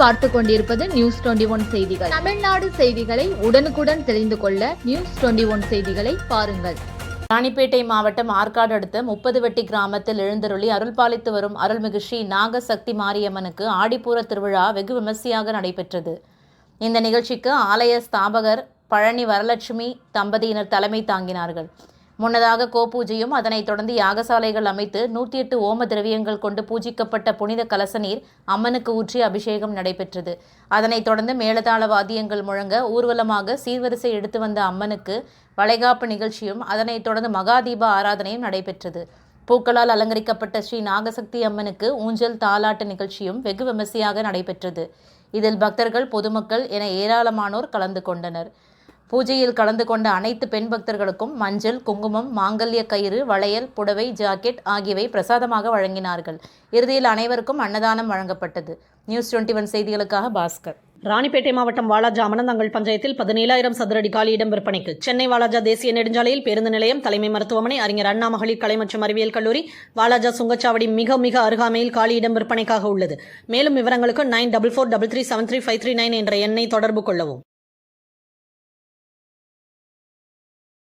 பார்த்து கொண்டிருப்பது news twenty one செய்திகள். தமிழ்நாடு செய்திகளை உடனுக்குடன் தெரிந்து கொள்ள நியூஸ் டுவெண்டி ஒன் செய்திகளை பாருங்கள். ராணிப்பேட்டை மாவட்டம் ஆற்காடு அடுத்த முப்பது வெட்டி கிராமத்தில் எழுந்தருளி அருள்பாலித்து வரும் அருள்மிகு ஸ்ரீ நாகசக்தி மாரியம்மனுக்கு ஆடிப்பூர திருவிழா வெகு விமர்சையாக நடைபெற்றது. இந்த நிகழ்ச்சிக்கு ஆலய ஸ்தாபகர் பழனி வரலட்சுமி தம்பதியினர் தலைமை தாங்கினார்கள். முன்னதாக கோபூஜையும் அதனைத் தொடர்ந்து யாகசாலைகள் அமைத்து நூற்றி எட்டு ஓம திரவியங்கள் கொண்டு பூஜிக்கப்பட்ட புனித கலச நீர் அம்மனுக்கு ஊற்றி அபிஷேகம் நடைபெற்றது. அதனைத் தொடர்ந்து மேலதாள வாத்தியங்கள் முழங்க ஊர்வலமாக சீர்வரிசை எடுத்து வந்த அம்மனுக்கு வளைகாப்பு நிகழ்ச்சியும் அதனைத் தொடர்ந்து மகாதீப ஆராதனையும் நடைபெற்றது. பூக்களால் அலங்கரிக்கப்பட்ட ஸ்ரீ நாகசக்தி அம்மனுக்கு ஊஞ்சல் தாலாட்டு நிகழ்ச்சியும் வெகு விமர்சையாக நடைபெற்றது. இதில் பக்தர்கள் பொதுமக்கள் என ஏராளமானோர் கலந்து கொண்டனர். பூஜையில் கலந்து கொண்ட அனைத்து பெண் பக்தர்களுக்கும் மஞ்சள் குங்குமம் மாங்கல்ய கயிறு வளையல் புடவை ஜாக்கெட் ஆகியவை பிரசாதமாக வழங்கினார்கள். இறுதியில் அனைவருக்கும் அன்னதானம் வழங்கப்பட்டது. நியூஸ் டுவெண்ட்டி ஒன் செய்திகளுக்காக பாஸ்கர். ராணிப்பேட்டை மாவட்டம் வாலாஜா அமனந்தங்கள் பஞ்சாயத்தில் பதினேழாயிரம் சதுரடி காலியிடம் விற்பனைக்கு. சென்னை வாலாஜா தேசிய நெடுஞ்சாலையில் பேருந்து நிலையம் தலைமை மருத்துவமனை அறிஞர் அண்ணா மகளிர் கலை மற்றும் அறிவியல் கல்லூரி வாலாஜா சுங்கச்சாவடி மிக மிக அருகாமையில் காலியிடம் விற்பனைக்காக உள்ளது. மேலும் விவரங்களுக்கு nine double four double three seven three five three nine என்ற எண்ணை தொடர்பு கொள்ளவும்.